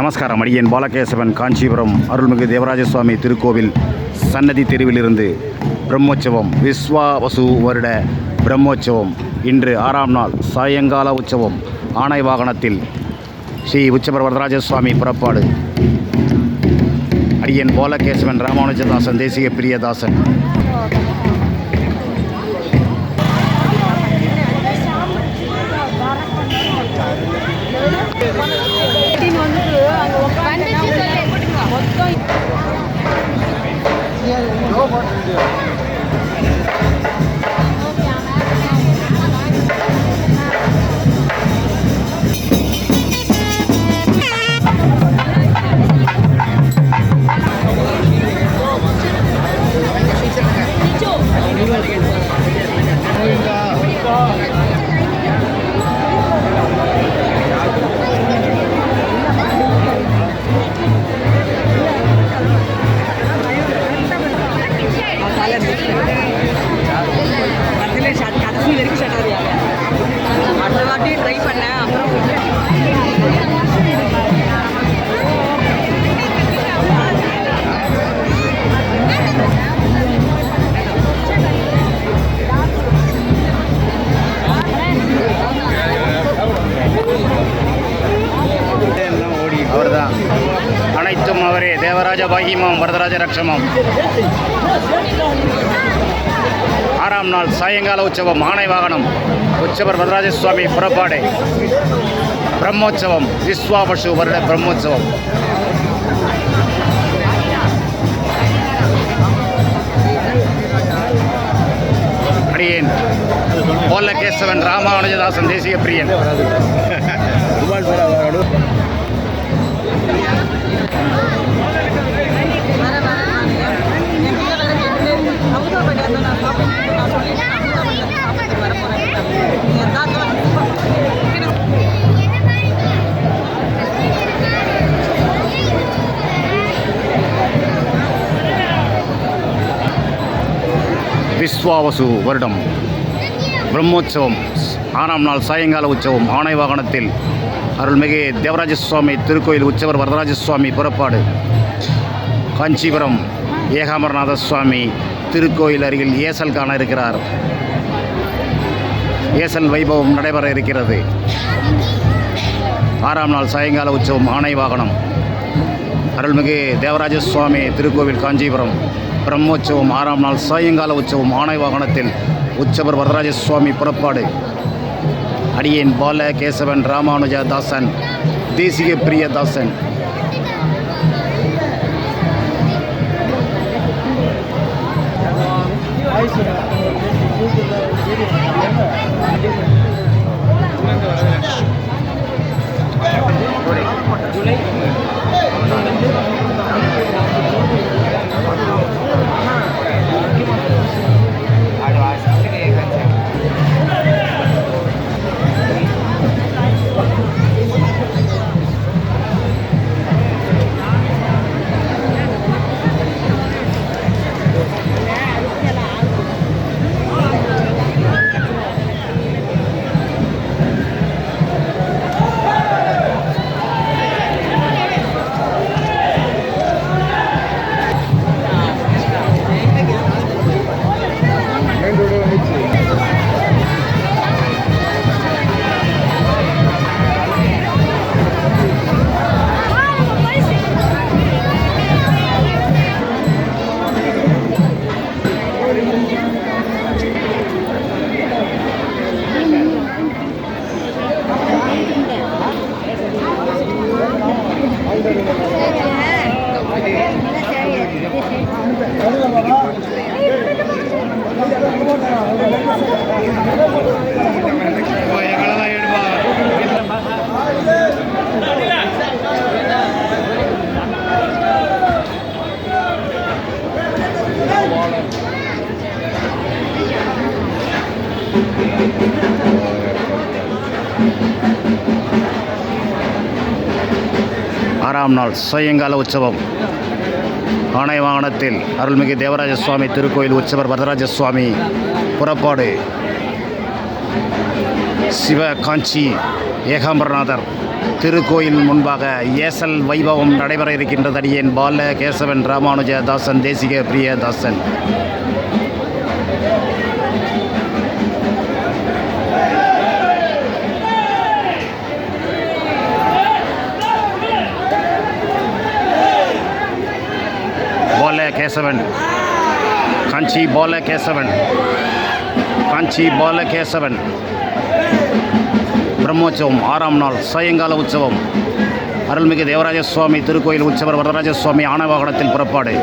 நமஸ்காரம். அடியேன் பாலகேசவன் காஞ்சிபுரம் அருள்மிகு தேவராஜ சுவாமி திருக்கோவில் சன்னதி தெருவிலிருந்து பிரம்மோற்சவம் விஸ்வாவசு வருட பிரம்மோற்சவம். இன்று ஆறாம் நாள் சாயங்கால உற்சவம். ஆணை வாகனத்தில் ஸ்ரீ உச்சபர வரதராஜ சுவாமி புறப்பாடு. அடியன் பாலகேசவன் ராமானுஜதாசன் தேசிய பிரியதாசன். so much to do. Varadaraja பாகிமாம் Varadaraja ரக்ஷமம் ஆறாம் நாள் சாயங்கால உற்சவம் ஆணை வாகனம் உற்சவர் வரதராஜ சுவாமி புறப்பாடு பிரம்மோற்சவம் விஸ்வாபசு வருட பிரம்மோற்சவம் அடியேன் ராமானுஜதாசன் தேசிய பிரியன் விஸ்வாவசு வருடம். பிரம்மோற்சவம். ஆறாம் நாள் சாயங்கால உற்சவம். ஆணை வாகனத்தில் அருள்மிகு தேவராஜ சுவாமி திருக்கோயில் உற்சவர் வரதராஜ சுவாமி புறப்பாடு. காஞ்சிபுரம் ஏகாமரநாத சுவாமி திருக்கோயில் அருகில் ஏசல் காண இருக்கிறார். ஏசல் வைபவம் நடைபெற இருக்கிறது. ஆறாம் நாள் சாயங்கால உற்சவம். ஆணை வாகனம். அருள்மிகு தேவராஜ சுவாமி திருக்கோவில் காஞ்சிபுரம். பிரம்மோற்சவம் ஆறாம் நாள் சாயங்கால உற்சவம் ஆணை வாகனத்தில் உற்சவர் வரதராஜ சுவாமி புறப்பாடு. அடியேன் பால கேசவன் ராமானுஜ தாசன் தேசிய பிரியதாசன் ஆறாம் நாள் சாயங்கால உற்சவம். ஆணை வாகனத்தில் அருள்மிகு தேவராஜ சுவாமி திருக்கோயில் உற்சவர் வரதராஜ சுவாமி புறப்பாடு. சிவ காஞ்சி ஏகாம்பரநாதர் திருக்கோயில் முன்பாக ஏசல் வைபவம் நடைபெற இருக்கின்றது அடியேன் பால கேசவன் ராமானுஜ தாசன் தேசிக பிரியதாசன். கேசவன். காஞ்சி பால கேசவன் காஞ்சி பால கேசவன் பிரம்மோற்சவம் ஆறாம் நாள் சாயங்கால உற்சவம். அருள்மிகு தேவராஜ சுவாமி திருக்கோயில் உற்சவர் வரதராஜ சுவாமி ஆணவாகனத்தில் புறப்பாடு.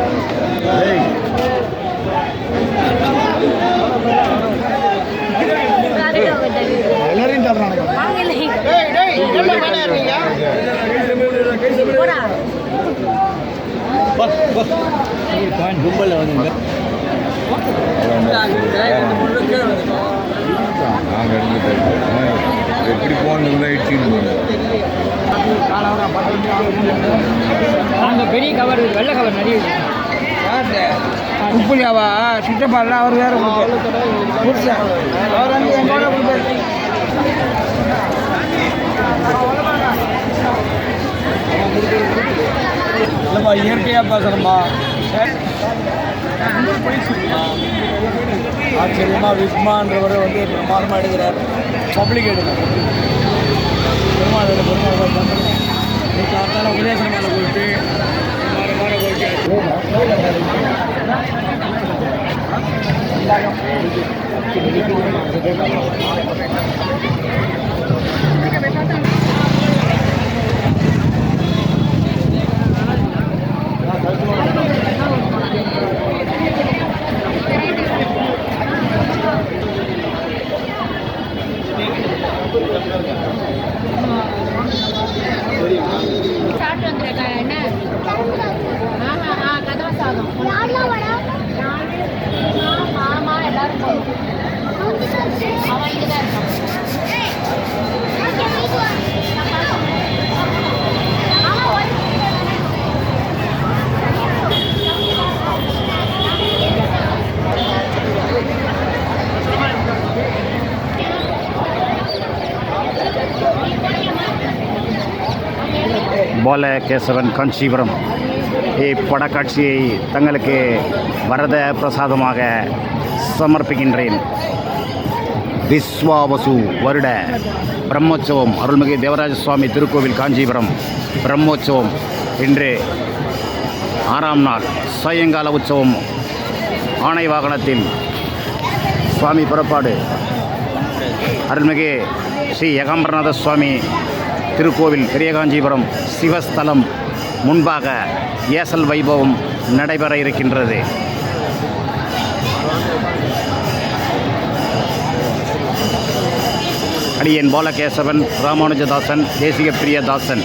நாங்கள் இருந்து எப்படி போகணுன்னு இடிச்சுன்னு அங்கே பெரிய கவர் இருக்கு, வெள்ளை கவர் நிறைய உப்புலியாவா சித்தப்பாலாம் அவர் வேற புதுசா அவர் வந்து எங்களோட கொடுப்பாரு இல்லைப்பா இயற்கையாக பேசணுமா ஆச்சரியமாக விஸ்மான்றவர் வந்து பிரமாதமாக எடுக்கிறார் பப்ளிக் எடுக்கிறார் பெருமாள் பெருமாள் காத்தால உதயசன மேலே போயிட்டு மாற மாற போயிட்டு. சாப்பிட்டு என்ன ஆமா ஆ கதவை சாதம். மாமா எல்லாரும் அவன் இதுதான் தான் இருக்கான். போல கேசவன் காஞ்சிபுரம் இப்படக்காட்சியை தங்களுக்கு வரத பிரசாதமாக சமர்ப்பிக்கின்றேன். விஸ்வாவசு வருட பிரம்மோற்சவம். அருள்மிகு தேவராஜ சுவாமி திருக்கோவில் காஞ்சிபுரம். பிரம்மோற்சவம். இன்று ஆறாம் நாள். சாயங்கால உற்சவம். ஆணை வாகனத்தில் சுவாமி புறப்பாடு. அருள்மிகு ஸ்ரீ ஏகாம்பரநாத சுவாமி திருக்கோவில் பெரியகாஞ்சிபுரம் சிவஸ்தலம் முன்பாக ஏசல் வைபவம் நடைபெற இருக்கின்றது. அடியன் பாலகேசவன் ராமானுஜதாசன் தேசிய பிரியதாசன்